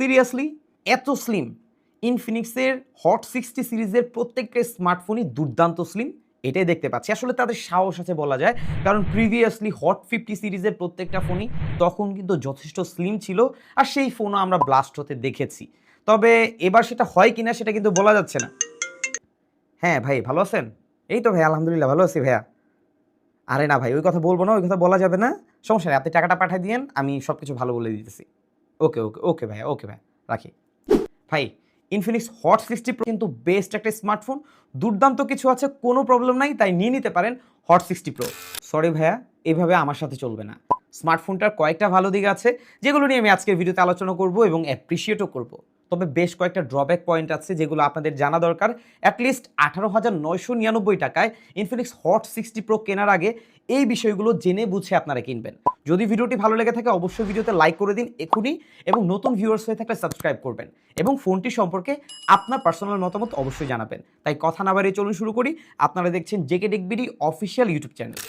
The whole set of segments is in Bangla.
সিরিয়াসলি এত স্লিম ইনফিনিক্সের হট সিক্সটি সিরিজের প্রত্যেকটা স্মার্টফোনই দুর্দান্ত স্লিম এটাই দেখতে পাচ্ছি। আসলে তাদের সাহস আছে বলা যায়, কারণ প্রিভিয়াসলি হট ফিফটি সিরিজের প্রত্যেকটা ফোনই তখন কিন্তু যথেষ্ট স্লিম ছিল, আর সেই ফোনও আমরা ব্লাস্ট হতে দেখেছি। তবে এবার সেটা হয় কিনা সেটা কিন্তু বলা যাচ্ছে না। হ্যাঁ ভাই, ভালো আছেন? এই তো ভাই, আলহামদুলিল্লাহ ভালো আছি ভাইয়া। আরে না ভাই, ওই কথা বলব না, ওই কথা বলা যাবে না। সমস্যা নেই, আপনি টাকাটা পাঠিয়ে দিয়েন, আমি সব কিছু ভালো বলে দিতেছি। ওকে ওকে ওকে ভাই ওকে ভাই, রাখি। ভাই ইনফিনিক্স হট সিক্সটি প্রো কিন্তু বেস্ট একটা স্মার্টফোন দুর্দান্ত কিছু আছে, কোনো প্রবলেম নাই, তাই নিয়ে নিতে পারেন হট সিক্সটি প্রো সরি ভাইয়া, এভাবে আমার সাথে চলবে না। স্মার্টফোনটার কয়েকটা ভালো দিক আছে, যেগুলো নিয়ে আমি আজকের ভিডিওতে আলোচনা করব এবং অ্যাপ্রিসিয়েটও করব। তবে বেশ কয়েকটা ড্রব্যাক পয়েন্ট আছে যেগুলো আপনাদের জানা দরকার। অ্যাটলিস্ট আঠারো হাজার নয়শো নিরানব্বই টাকায় ইনফিনিক্স হট সিক্সটি প্রো কেনার আগে এই বিষয়গুলো জেনে বুঝে আপনারা কিনবেন। যদি ভিডিওটি ভালো লেগে থাকে, অবশ্যই ভিডিওতে লাইক করে দিন এখনই এবং নতুন ভিউয়ার্স হয়ে থাকলে সাবস্ক্রাইব করবেন এবং ফোনটি সম্পর্কে আপনার পার্সোনাল মতামত অবশ্যই জানাবেন। তাই কথা না বাড়িয়ে চলুন শুরু করি। আপনারা দেখছেন জেকে ডেকবিডি অফিসিয়াল ইউটিউব চ্যানেল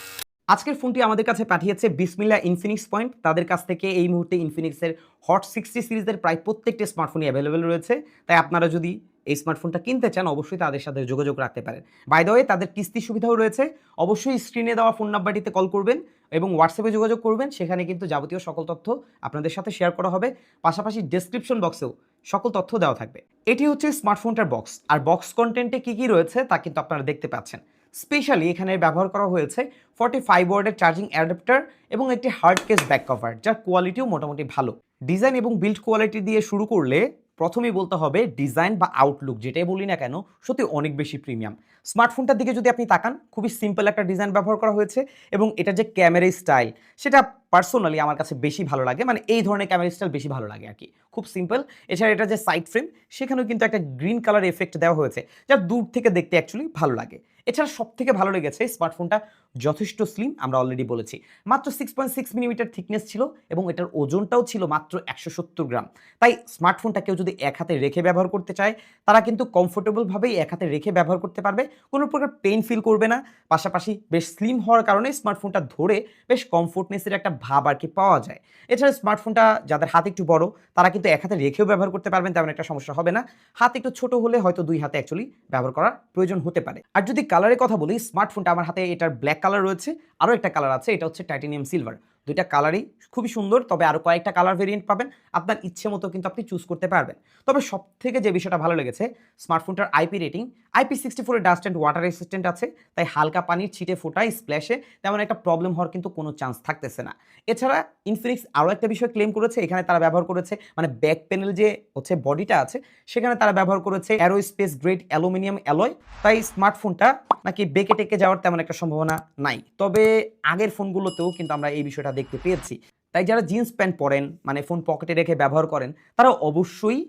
আজকের ফোনটি আমাদের কাছে পাঠিয়েছে বিসমিল্লা ইনফিনিক্স পয়েন্ট তাদের কাছ থেকে এই মুহূর্তে ইনফিনিক্সের হট সিক্সটি সিরিজের প্রায় প্রত্যেকটি স্মার্টফোনই অ্যাভেলেবেল রয়েছে। তাই আপনারা যদি এই স্মার্টফোনটা কিনতে চান, অবশ্যই তাদের সাথে যোগাযোগ রাখতে পারেন। বাই তাদের কিস্তি সুবিধাও রয়েছে। অবশ্যই স্ক্রিনে দেওয়া ফোন নাম্বারটিতে কল করবেন এবং হোয়াটসঅ্যাপে যোগাযোগ করবেন। সেখানে কিন্তু যাবতীয় সকল তথ্য আপনাদের সাথে শেয়ার করা হবে। পাশাপাশি ডেসক্রিপশন বক্সেও সকল তথ্য দেওয়া থাকবে। এটি হচ্ছে স্মার্টফোনটার বক্স আর বক্স কন্টেন্টে কী কী রয়েছে তা কিন্তু আপনারা দেখতে পাচ্ছেন। স্পেশালি এখানে ব্যবহার করা হয়েছে ফর্টি ফাইভ ওয়ার্ডের চার্জিং অ্যাডাপ্টার এবং একটি হার্ড কেস ব্যাক কভার যার কোয়ালিটিও মোটামুটি ভালো। ডিজাইন এবং বিল্ড কোয়ালিটি দিয়ে শুরু করলে প্রথমেই বলতে হবে ডিজাইন বা আউটলুক যেটাই বলি না কেন, সত্যি অনেক বেশি প্রিমিয়াম স্মার্টফোনটার দিকে যদি আপনি তাকান, খুবই সিম্পল একটা ডিজাইন ব্যবহার করা হয়েছে এবং এটা যে ক্যামেরা স্টাইল সেটা পার্সোনালি আমার কাছে বেশি ভালো লাগে মানে এই ধরনের ক্যামেরা স্টাইল বেশি ভালো লাগে আর কি। খুব সিম্পল এছাড়া এটা যে সাইড ফ্রেম সেখানেও কিন্তু একটা গ্রিন কালার এফেক্ট দেওয়া হয়েছে, যা দূর থেকে দেখতে অ্যাকচুয়ালি ভালো লাগে। এছাড়া সব থেকে ভালো লেগেছে স্মার্টফোনটা যথেষ্ট স্লিম আমরা অলরেডি বলেছি। মাত্র six point six millimetre thickness ছিল এবং এটার ওজনটাও ছিল মাত্র একশো সত্তর গ্রাম। তাই স্মার্টফোনটা কেউ যদি এক হাতে রেখে ব্যবহার করতে চায়, তারা কিন্তু কমফোর্টেবলভাবেই এক হাতে রেখে ব্যবহার করতে পারবে। কোনো প্রকার পেইন ফিল করবে না। পাশাপাশি বেশ স্লিম হওয়ার কারণে স্মার্টফোনটা ধরে বেশ কমফোর্টনেসের একটা ভাব আর কি পাওয়া যায়। এছাড়া স্মার্টফোনটা যাদের হাত একটু বড়, তারা কিন্তু এক হাতে রেখেও ব্যবহার করতে পারবেন, তেমন একটা সমস্যা হবে না। হাত একটু ছোট হলে হয়তো দুই হাতে অ্যাকচুয়ালি ব্যবহার করার প্রয়োজন হতে পারে। আর যদি কালারের কথা বলি স্মার্টফোনটা আমার হাতে এটার ব্ল্যাক কালার রয়েছে। আরও একটা কালার আছে, এটা হচ্ছে টাইটেনিয়াম সিলভার দুইটা কালারই খুবই সুন্দর, তবে আরও কয়েকটা কালার ভেরিয়েন্ট পাবেন। আপনার ইচ্ছে মতো কিন্তু আপনি চুজ করতে পারবেন। তবে সব থেকে যে বিষয়টা ভালো লেগেছে স্মার্টফোনটার আইপি রেটিং আইপি সিক্সটি ফোরের ডাস্ট অ্যান্ড ওয়াটার রেসিস্ট্যান্ট আছে, তাই হালকা পানির ছিটে ফোটায় স্প্ল্যাশে তেমন একটা প্রবলেম হওয়ার কিন্তু কোনো চান্স থাকতেছে না। এছাড়া ইনফিনিক্স আরও একটা বিষয় ক্লেম করেছে, এখানে তারা ব্যবহার করেছে মানে ব্যাক প্যানেল যে হচ্ছে বডিটা আছে, সেখানে তারা ব্যবহার করেছে aerospace grade aluminium alloy তাই স্মার্টফোনটা নাকি বেঁকে টেকে যাওয়ার তেমন একটা সম্ভাবনা নাই। তবে আগের ফোনগুলোতেও কিন্তু আমরা এই বিষয়টা দেখতে পেয়েছি। তাই যারা জিন্স প্যান্ট পরেন মানে ফোন পকেটে রেখে ব্যবহার করেন, তারা অবশ্যই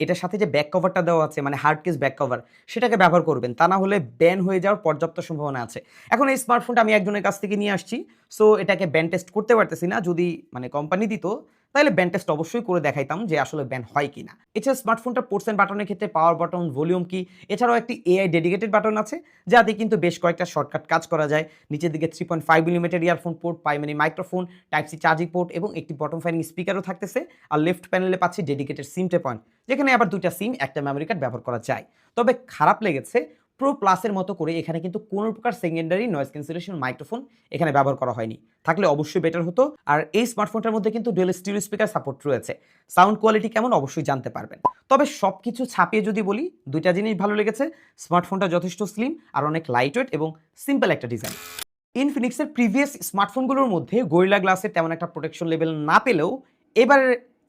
এটার সাথে যে ব্যাক কভারটা দেওয়া আছে মানে হার্ড কেস ব্যাক কভার সেটাকে ব্যবহার করবেন। তা না হলে ব্যান হয়ে যাওয়ার পর্যাপ্ত সম্ভাবনা আছে। এখন এই স্মার্টফোনটা আমি একজনের কাছ থেকে নিয়ে আসছি সো এটাকে ব্যান টেস্ট করতে পারতেছি না। যদি মানে কোম্পানি দিত তাহলে ব্যান টেস্ট অবশ্যই করে দেখাইতাম যে আসলে ব্যান হয় কি না এছাড়া স্মার্টফোনটা পোর্টস অ্যান্ড বাটনের ক্ষেত্রে পাওয়ার বাটন ভলিউম কি এছাড়াও একটি এআই ডেডিকেটেড বাটন আছে যাতে কিন্তু বেশ কয়েকটা শর্টকাট কাজ করা যায়। নিচের দিকে three point five millimetre earphone port primary microphone type C charging port এবং একটি বটম ফাইনিং স্পিকারও থাকতেছে। আর লেফট প্যানেলে পাচ্ছি ডেডিকেটেড সিমটে পয়েন্ট যেখানে আবার দুইটা সিম একটা মেমোরি কার্ড ব্যবহার করা যায়। তবে খারাপ লেগেছে প্রো প্লাসের মতো করে এখানে কিন্তু কোনো প্রকার সেকেন্ডারি নয়েজ ক্যান্সেলেশন মাইক্রোফোন এখানে ব্যবহার করা হয়নি। থাকলে অবশ্যই বেটার হতো। আর এই স্মার্টফোনটার মধ্যে কিন্তু ডুয়েল স্টিরিও স্পিকার সাপোর্ট রয়েছে। সাউন্ড কোয়ালিটি কেমন অবশ্যই জানতে পারবেন। তবে সব কিছু ছাপিয়ে যদি বলি, দুইটা জিনিস ভালো লেগেছে। স্মার্টফোনটা যথেষ্ট স্লিম আর অনেক লাইট ওয়েট এবং সিম্পল একটা ডিজাইন ইনফিনিক্সের প্রিভিয়াস স্মার্টফোনগুলোর মধ্যে গরিলা গ্লাসের তেমন একটা প্রোটেকশন লেভেল না পেলেও এবার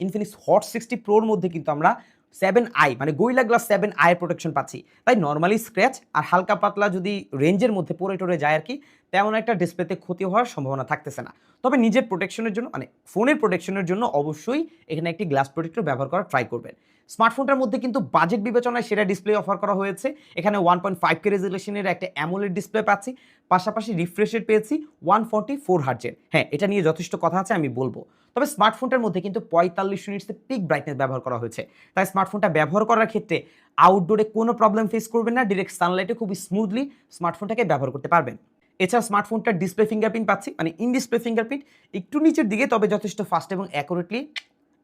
ইনফিনিক্স হট সিক্সটি প্রোর মধ্যে কিন্তু আমরা সেভেন আই মানে গোইলা গ্লাস সেভেন আয়ের প্রোটেকশন পাচ্ছি। তাই নর্মালি স্ক্র্যাচ আর হালকা পাতলা যদি রেঞ্জের মধ্যে পরে টরে যায় আর কি, তেমন একটা ডিসপ্লেতে ক্ষতি হওয়ার সম্ভাবনা থাকতেছে না। তবে নিজের প্রোটেকশনের জন্য মানে ফোনের প্রোটেকশনের জন্য অবশ্যই এখানে একটি গ্লাস প্রোটেক্টর ব্যবহার করা ট্রাই করবেন। স্মার্টফোনটার মধ্যে কিন্তু বাজেট বিবেচনায় সেরা ডিসপ্লে অফার করা হয়েছে। এখানে ওয়ান পয়েন্ট ফাইভ কে রেজুলেশনের একটা অ্যামোলেড ডিসপ্লে পাচ্ছি। পাশাপাশি রিফ্রেশের পেয়েছি ওয়ান ফর্টি ফোর হার্জের হ্যাঁ এটা নিয়ে যথেষ্ট কথা আছে, আমি বলব। তবে স্মার্টফোনটার মধ্যে কিন্তু পঁয়তাল্লিশ ইউনিটসের পিক ব্রাইটনেস ব্যবহার করা হয়েছে। তাই স্মার্টফোনটা ব্যবহার করার ক্ষেত্রে আউটডোরে কোনো প্রবলেম ফেস করবেন না ডিরেক্ট সানলাইটে খুব স্মুথলি স্মার্টফোনটাকে ব্যবহার করতে পারবেন। এছাড়া স্মার্টফোনটার ডিসপ্লে ফিঙ্গারপ্রিন্ট পাচ্ছি মানে ইন ডিসপ্লে ফিঙ্গারপ্রিন্ট একটু নিচের দিকে, তবে যথেষ্ট ফাস্ট এবং অ্যাকুরেটলি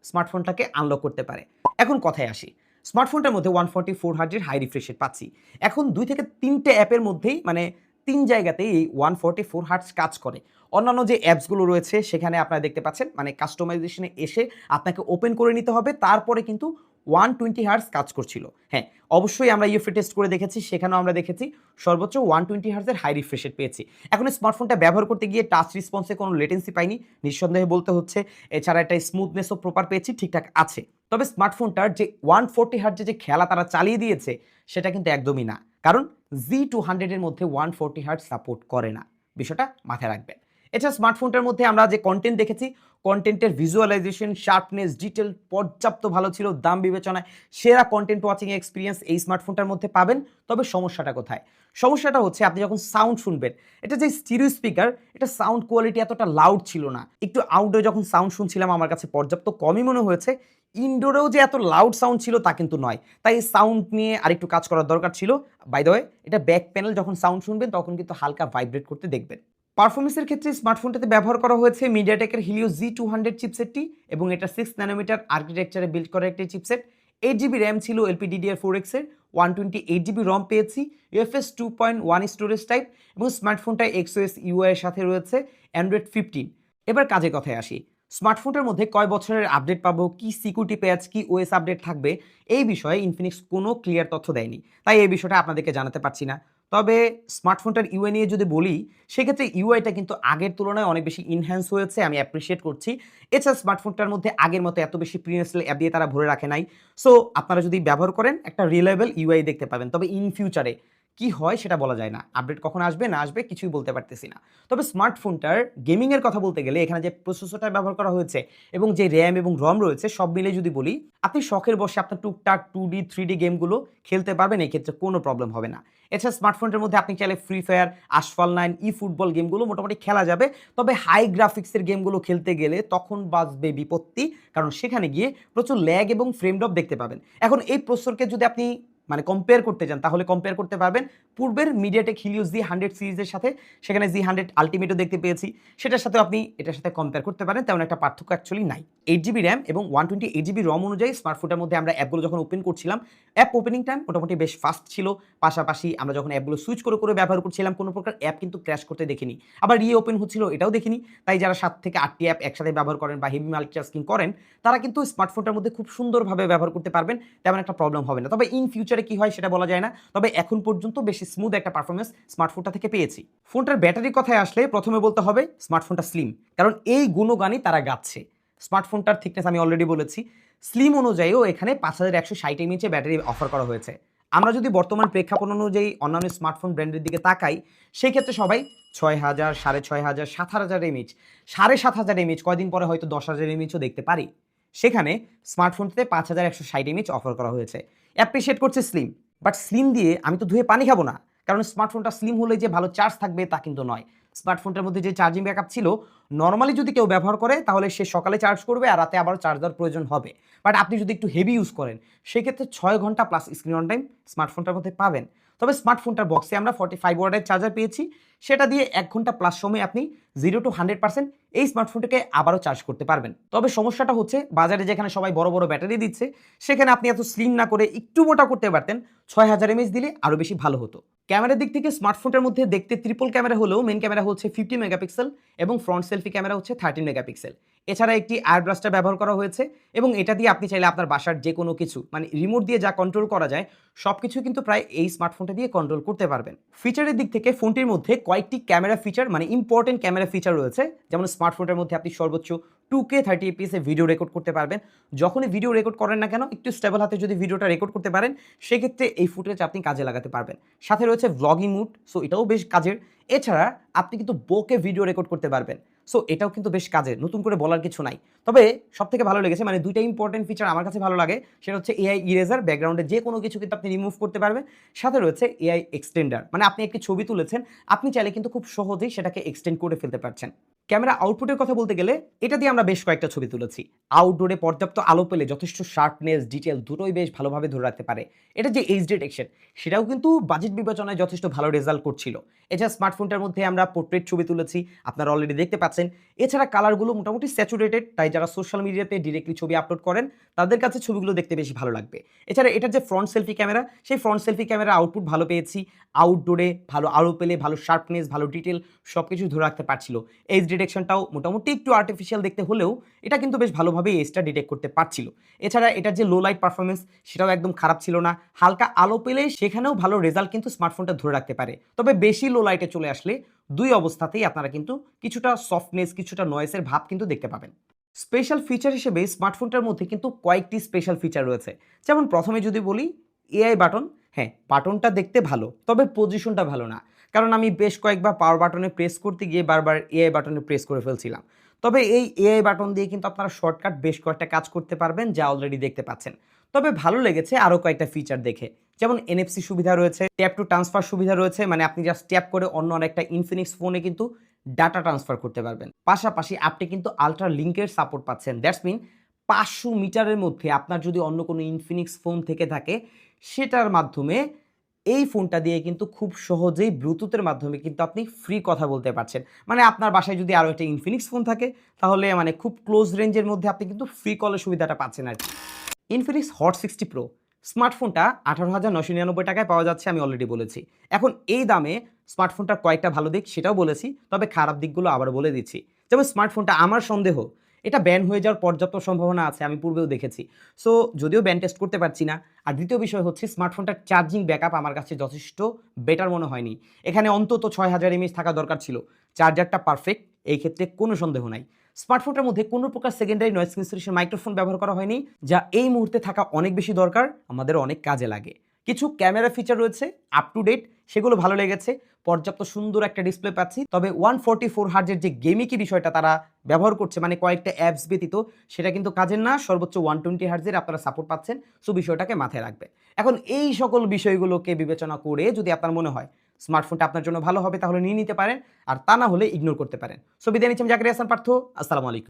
স্মার্টফোনটাকে আনলক করতে পারে। এখন কথায় আসি। স্মার্টফোনটার মধ্যে one forty four hundred high refresh পাচ্ছি। এখন দুই থেকে তিনটে অ্যাপের মধ্যেই মানে তিন জায়গাতেই এই ওয়ান ফোর্টি ফোর হার্টস কাজ করে। অন্যান্য যে অ্যাপসগুলো রয়েছে, সেখানে আপনারা দেখতে পাচ্ছেন মানে কাস্টমাইজেশনে এসে আপনাকে ওপেন করে নিতে হবে। তারপরে কিন্তু ওয়ান টোয়েন্টি হার্স কাজ করছিল। হ্যাঁ অবশ্যই আমরা ইউএফএ টেস্ট করে দেখেছি, সেখানেও আমরা দেখেছি সর্বোচ্চ ওয়ান টোয়েন্টি হার্সের হাই রিফ্রেশের পেয়েছি। এখন স্মার্টফোনটা ব্যবহার করতে গিয়ে টাচ রেসপন্সে কোনো লেটেন্সি পাইনি, নিঃসন্দেহে বলতে হচ্ছে, এছাড়া একটা স্মুথনেসও প্রপার পেয়েছি, ঠিকঠাক আছে। তবে স্মার্টফোনটার যে ওয়ান ফোরটি হার্জের যে খেলা তারা চালিয়ে দিয়েছে, সেটা কিন্তু একদমই না। কারণ জি টু হান্ড্রেডের মধ্যে ওয়ান ফোরটি হার্ট সাপোর্ট করে না। বিষয়টা মাথায় রাখবেন। এছাড়া স্মার্টফোনটার মধ্যে আমরা যে কন্টেন্ট দেখেছি কন্টেন্টের ভিজুয়ালাইজেশন শার্পনেস ডিটেল পর্যাপ্ত ভালো ছিল, দাম বিবেচনায় সেরা কন্টেন্ট ওয়াচিং এক্সপিরিয়েন্স এই স্মার্টফোনটার মধ্যে পাবেন। তবে সমস্যাটা কোথায়? সমস্যাটা হচ্ছে আপনি যখন সাউন্ড শুনবেন, এটা যে স্টিরিও স্পিকার এটা সাউন্ড কোয়ালিটি এতটা লাউড ছিল না। একটু আউটডোরে যখন সাউন্ড শুনছিলাম, আমার কাছে পর্যাপ্ত কমই মনে হয়েছে। ইনডোরেও যে এত লাউড সাউন্ড ছিল তা কিন্তু নয়। তাই সাউন্ড নিয়ে আরেকটু কাজ করার দরকার ছিল। বাই এটা ব্যাক প্যানেল যখন সাউন্ড শুনবেন, তখন কিন্তু হালকা ভাইব্রেট করতে দেখবেন। পারফরমেন্সের ক্ষেত্রে স্মার্টফোনটাতে ব্যবহার করা হয়েছে মিডিয়াটেকের হিলিও জি টু হান্ড্রেড চিপসেটটি এবং এটা সিক্স ন্যানোমিটার আর্কিটেকচারে বিল্ড করা একটি চিপসেট এইট জিবি র্যাম ছিল এলপিডিডিআর ফোর এক্সের one twenty eight GB ROM পেয়েছি UFS two point one storage type এবং স্মার্টফোনটা এক্সওএস ইউআই এর সাথে রয়েছে অ্যান্ড্রয়েড ফিফটিন এবার কাজে কথায় আসি। স্মার্টফোনটার মধ্যে কয় বছরের আপডেট পাবো, কি সিকিউরিটি প্যাচ কি ওএস আপডেট থাকবে, এই বিষয়ে ইনফিনিক্স কোনো ক্লিয়ার তথ্য দেয়নি। তাই এই বিষয়টা আপনাদেরকে জানাতে পারছি না। তবে স্মার্টফোনটার ইউআই নিয়ে যদি বলি, সেক্ষেত্রে ইউআইটা কিন্তু আগের তুলনায় অনেক বেশি ইনহ্যান্স হয়েছে, আমি অ্যাপ্রিসিয়েট করছি। এছাড়া স্মার্টফোনটার মধ্যে আগের মতো এত বেশি প্রিনেসেল অ্যাপ দিয়ে তারা ভরে রাখে নাই। সো আপনারা যদি ব্যবহার করেন, একটা রিলায়েবল ইউআই দেখতে পাবেন। তবে ইন ফিউচারে কি হয় সেটা বলা যায় না। আপডেট কখন আসবে, না আসবে কিছুই বলতে পারতেছি না। তবে স্মার্টফোনটার গেমিংয়ের কথা বলতে গেলে এখানে যে প্রসেসরটা ব্যবহার করা হয়েছে এবং যে র্যাম এবং রম রয়েছে, সব মিলে যদি বলি, আপনি শখের বসে আপনার টুকটাক টু ডি থ্রি ডি গেমগুলো খেলতে পারবেন, এই ক্ষেত্রে কোনো প্রবলেম হবে না। এছাড়া স্মার্টফোনটার মধ্যে আপনি চাইলে Free Fire Asphalt nine e football গেমগুলো মোটামুটি খেলা যাবে। তবে হাই গ্রাফিক্সের গেমগুলো খেলতে গেলে তখন বাজবে বিপত্তি, কারণ সেখানে গিয়ে প্রচুর ল্যাগ এবং ফ্রেম ড্রপ দেখতে পাবেন। এখন এই প্রসেসরকে যদি আপনি মানে কম্পেয়ার করতে চান তাহলে কম্পেয়ার করতে পারবেন। পূর্বের মিডিয়াটেক হিলিওস জি হান্ড্রেড সিরিজের সাথে, সেখানে জি হান্ড্রেড আলটিমেটও দেখতে পেয়েছি। সেটার সাথেও আপনি এটার সাথে কম্পেয়ার করতে পারেন, তেমন একটা পার্থক্য অ্যাকচুয়ালি নাই। এইট জিবি র্যাম এবং one twenty eight GB ROM অনুযায়ী স্মার্টফোনের মধ্যে আমরা অ্যাপগুলো যখন ওপেন করছিলাম অ্যাপ ওপেনিং টাইম মোটামুটি বেশ ফাস্ট ছিল। পাশাপাশি আমরা যখন অ্যাপগুলো সুইচ করে করে ব্যবহার করছিলাম, কোনো প্রকার অ্যাপ কিন্তু ক্র্যাশ করতে দেখিনি। আবার রি ওপেন হচ্ছিল, এটাও দেখিনি। তাই যারা সাত থেকে আটটি অ্যাপ একসাথে ব্যবহার করেন বা হেভি মাল্টিটাস্কিং করেন, তারা কিন্তু স্মার্টফোনটার মধ্যে খুব সুন্দরভাবে ব্যবহার করতে পারবেন, তেমন একটা প্রবলেম হবে না। তবে ইন ফিউচারে কি হয় সেটা বলা যায় না। তবে এখন পর্যন্ত বেশি স্মুথ একটা পারফরমেন্স স্মার্টফোনটা থেকে পেয়েছি। ফোনটার ব্যাটারির কথায় আসলে প্রথমে বলতে হবে স্মার্টফোনটা স্লিম কারণ এই গুণগানই তারা গাচ্ছে। স্মার্টফোনটার থিকনেস আমি অলরেডি বলেছি। স্লিম অনুযায়ীও এখানে পাঁচ হাজার একশো ষাট এমএচে ব্যাটারি অফার করা হয়েছে। আমরা যদি বর্তমান প্রেক্ষাপট অনুযায়ী অন্যান্য স্মার্টফোন ব্র্যান্ডের দিকে তাকাই সেই ক্ষেত্রে সবাই ছয় হাজার, সাড়ে ছয় হাজার, সাত হাজার এমএচ সাড়ে সাত হাজার এমএচ কয়দিন পরে হয়তো দশ হাজার এমএচও দেখতে পারি। সেখানে স্মার্টফোনটিতে পাঁচ হাজার একশো ষাট এমএচ অফার করা হয়েছে। অ্যাপ্রিসিয়েট করছে স্লিম বাট স্লিম দিয়ে আমি তো ধুয়ে পানি খাব না। কারণ স্মার্টফোনটা স্লিম হলে যে ভালো চার্জ থাকবে তা কিন্তু নয়। স্মার্টফোনটার মধ্যে যে চার্জিং ব্যাকআপ ছিল নর্মালি যদি কেউ ব্যবহার করে, তাহলে সে সকালে চার্জ করবে আর রাতে আবার চার্জ দেওয়ার প্রয়োজন হবে। বাট আপনি যদি একটু হেভি ইউজ করেন, সেক্ষেত্রে ছয় ঘণ্টা প্লাস স্ক্রিন অন টাইম স্মার্টফোনটার মধ্যে পাবেন। তবে স্মার্টফোনটার বক্সে আমরা ফর্টি ফাইভ ওয়ার্ডের চার্জার পেয়েছি। সেটা দিয়ে এক ঘণ্টা প্লাস সময় আপনি জিরো টু হান্ড্রেড পার্সেন্ট এই স্মার্টফোনটাকে আবারও চার্জ করতে পারবেন। তবে সমস্যাটা হচ্ছে, বাজারে যেখানে সবাই বড় বড় ব্যাটারি দিচ্ছে, সেখানে আপনি এত স্লিম না করে একটু মোটা করতে পারতেন, ছয় হাজার এমএস দিলে আরও বেশি ভালো হতো। ক্যামেরার দিক থেকে স্মার্টফোনটার মধ্যে দেখতে ট্রিপল ক্যামেরা হলেও মেন ক্যামেরা হচ্ছে ফিফটি মেগাপিক্সেল এবং ফ্রন্ট সেলফি ক্যামেরা হচ্ছে থার্টিন মেগাপিক্সেল এছাড়া একটি আয়ার ব্রাশটা ব্যবহার করা হয়েছে এবং এটা দিয়ে আপনি চাইলে আপনার বাসার যে কোনো কিছু মানে রিমোট দিয়ে যা কন্ট্রোল করা যায় সব কিছু কিন্তু প্রায় এই স্মার্টফোনটা দিয়ে কন্ট্রোল করতে পারবেন। ফিচারের দিক থেকে ফোনটির মধ্যে কয়েকটি ক্যামেরা ফিচার মানে ইম্পর্টেন্ট ক্যামেরা ফিচার রয়েছে। যেমন স্মার্টফোনের মধ্যে আপনি সর্বোচ্চ টু কে থার্টি এপিএসে ভিডিও রেকর্ড করতে পারবেন। যখনই ভিডিও রেকর্ড করেন না কেন, একটু স্টেবল হাতে যদি ভিডিওটা রেকর্ড করতে পারেন, সেক্ষেত্রে এই ফুটেজ আপনি কাজে লাগাতে পারবেন। সাথে রয়েছে ভ্লগিং মুড সো এটাও বেশ কাজের। এছাড়া আপনি কিন্তু বোকে ভিডিও রেকর্ড করতে পারবেন। সো এটাও কিন্তু বেশ কাজে, নতুন করে বলার কিছু নাই। তবে সব থেকে ভালো লেগেছে মানে দুইটা ইম্পর্টেন্ট ফিচার আমার কাছে ভালো লাগে, সেটা হচ্ছে এআই ইরেজার ব্যাকগ্রাউন্ডে যে কোনো কিছু কিন্তু আপনি রিমুভ করতে পারবেন। সাথে রয়েছে এআই এক্সটেন্ডার মানে আপনি একটি ছবি তুলেছেন, আপনি চাইলে কিন্তু খুব সহজেই সেটাকে এক্সটেন্ড করে ফেলতে পারছেন। ক্যামেরা আউটপুটের কথা বলতে গেলে, এটা দিয়ে আমরা বেশ কয়েকটা ছবি তুলেছি। আউটডোরে পর্যাপ্ত আলো পেলে যথেষ্ট শার্পনেস ডিটেল দুটোই বেশ ভালোভাবে ধরে রাখতে পারে। এটা যে এইচ ডিটেকশন সেটাও কিন্তু বাজেট বিবেচনায় যথেষ্ট ভালো রেজাল্ট করছিল। এছাড়া স্মার্টফোনটার মধ্যে আমরা পোর্ট্রেট ছবি তুলেছি, আপনারা অলরেডি দেখতে পাচ্ছেন। এছাড়া কালারগুলো মোটামুটি স্যাচুরেটেড তাই যারা সোশ্যাল মিডিয়াতে ডিরেক্টলি ছবি আপলোড করেন, তাদের কাছে ছবিগুলো দেখতে বেশি ভালো লাগবে। এছাড়া এটার যে ফ্রন্ট সেলফি ক্যামেরা সেই ফ্রন্ট সেলফি ক্যামেরা আউটপুট ভালো পেয়েছি। আউটডোরে ভালো আলো পেলে, ভালো শার্পনেস ভালো ডিটেল সব কিছু ধরে রাখতে পারছিল। এইচ ডিটেকশনটাও মোটামুটি একটু আর্টিফিশিয়াল দেখতে হলেও এটা কিন্তু বেশ ভালোভাবে এজটা ডিটেক্ট করতে পারছিল। এছাড়া এটার যে লো লাইট পারফরমেন্স সেটাও একদম খারাপ ছিল না। হালকা আলো পেলে সেখানেও ভালো রেজাল্ট কিন্তু স্মার্টফোনটা ধরে রাখতে পারে। তবে বেশি লো লাইটে চলে আসলে দুই অবস্থাতেই আপনারা কিন্তু কিছুটা সফটনেস কিছুটা নয়েসের ভাব কিন্তু দেখতে পাবেন। স্পেশাল ফিচার হিসেবে স্মার্টফোনটার মধ্যে কিন্তু কয়েকটি স্পেশাল ফিচার রয়েছে। যেমন প্রথমে যদি বলি এআই বাটন হ্যাঁ বাটনটা দেখতে ভালো, তবে পজিশনটা ভালো না। কারণ আমি বেশ কয়েকবার পাওয়ার বাটনে প্রেস করতে গিয়ে বারবার এআই বাটনে প্রেস করে ফেলছিলাম। তবে এই এআই বাটন দিয়ে কিন্তু আপনারা শর্টকাট বেশ কয়েকটা কাজ করতে পারবেন যা অলরেডি দেখতে পাচ্ছেন। তবে ভালো লেগেছে আরও কয়েকটা ফিচার দেখে। যেমন এনএফসি সুবিধা রয়েছে ট্যাপ টু ট্রান্সফার সুবিধা রয়েছে মানে আপনি জাস্ট ট্যাপ করে অন্য আরেকটা ইনফিনিক্স ফোনে কিন্তু ডাটা ট্রান্সফার করতে পারবেন। পাশাপাশি আপনি কিন্তু আলট্রা লিঙ্কের সাপোর্ট পাচ্ছেন। দ্যাটস মিন পাঁচশো মিটারের মধ্যে আপনার যদি অন্য কোনো ইনফিনিক্স ফোন থেকে থাকে, সেটার মাধ্যমে এই ফোনটা দিয়ে কিন্তু খুব সহজেই ব্লুটুথের মাধ্যমে কিন্তু আপনি ফ্রি কথা বলতে পারছেন। মানে আপনার বাসায় যদি আরও একটা ইনফিনিক্স ফোন থাকে, তাহলে মানে খুব ক্লোজ রেঞ্জের মধ্যে আপনি কিন্তু ফ্রি কলের সুবিধাটা পাচ্ছেন আর কি। ইনফিনিক্স হট সিক্সটি প্রো স্মার্টফোনটা আঠারো হাজার নশো নিরানব্বই টাকায় পাওয়া যাচ্ছে আমি অলরেডি বলেছি। এখন এই দামে স্মার্টফোনটার কয়েকটা ভালো দিক সেটাও বলেছি, তবে খারাপ দিকগুলো আবার বলে দিচ্ছি। যেমন স্মার্টফোনটা আমার সন্দেহ এটা ব্যান হয়ে যাওয়ার পর্যাপ্ত সম্ভাবনা আছে, আমি পূর্বেও দেখেছি। সো যদিও ব্যান টেস্ট করতে পারছি না, আর দ্বিতীয় বিষয় হচ্ছে স্মার্টফোনটার চার্জিং ব্যাকআপ আমার কাছে যথেষ্ট বেটার মনে হয়নি। এখানে অন্তত ছয় হাজার এমএস থাকা দরকার ছিল চার্জারটা পারফেক্ট এই ক্ষেত্রে কোনো সন্দেহ নাই। স্মার্টফোনটার মধ্যে কোনো প্রকার সেকেন্ডারি নয়েস ক্যান্সেলেশন মাইক্রোফোন ব্যবহার করা হয়নি, যা এই মুহূর্তে থাকা অনেক বেশি দরকার, আমাদের অনেক কাজে লাগে। কিছু ক্যামেরা ফিচার রয়েছে আপ টু ডেট সেগুলো ভালো লেগেছে, পর্যাপ্ত সুন্দর একটা ডিসপ্লে পাচ্ছি। তবে ওয়ান ফোর্টি ফোর হার্জের যে গেমিকি বিষয়টা তারা ব্যবহার করছে মানে কয়েকটা অ্যাপস ব্যতীত, সেটা কিন্তু কাজের না, সর্বোচ্চ ওয়ান টোয়েন্টি হার্জের আপনারা সাপোর্ট পাচ্ছেন সো বিষয়টাকে মাথায় রাখবে। এখন এই সকল বিষয়গুলোকে বিবেচনা করে যদি আপনার মনে হয় স্মার্টফোনটা আপনার জন্য ভালো হবে, তাহলে নিয়ে নিতে পারেন, আর তা না হলে ইগনোর করতে পারেন। সো বিদায় নিচ্ছি আমি জাকির হাসান পার্থ, আসসালামু আলাইকুম।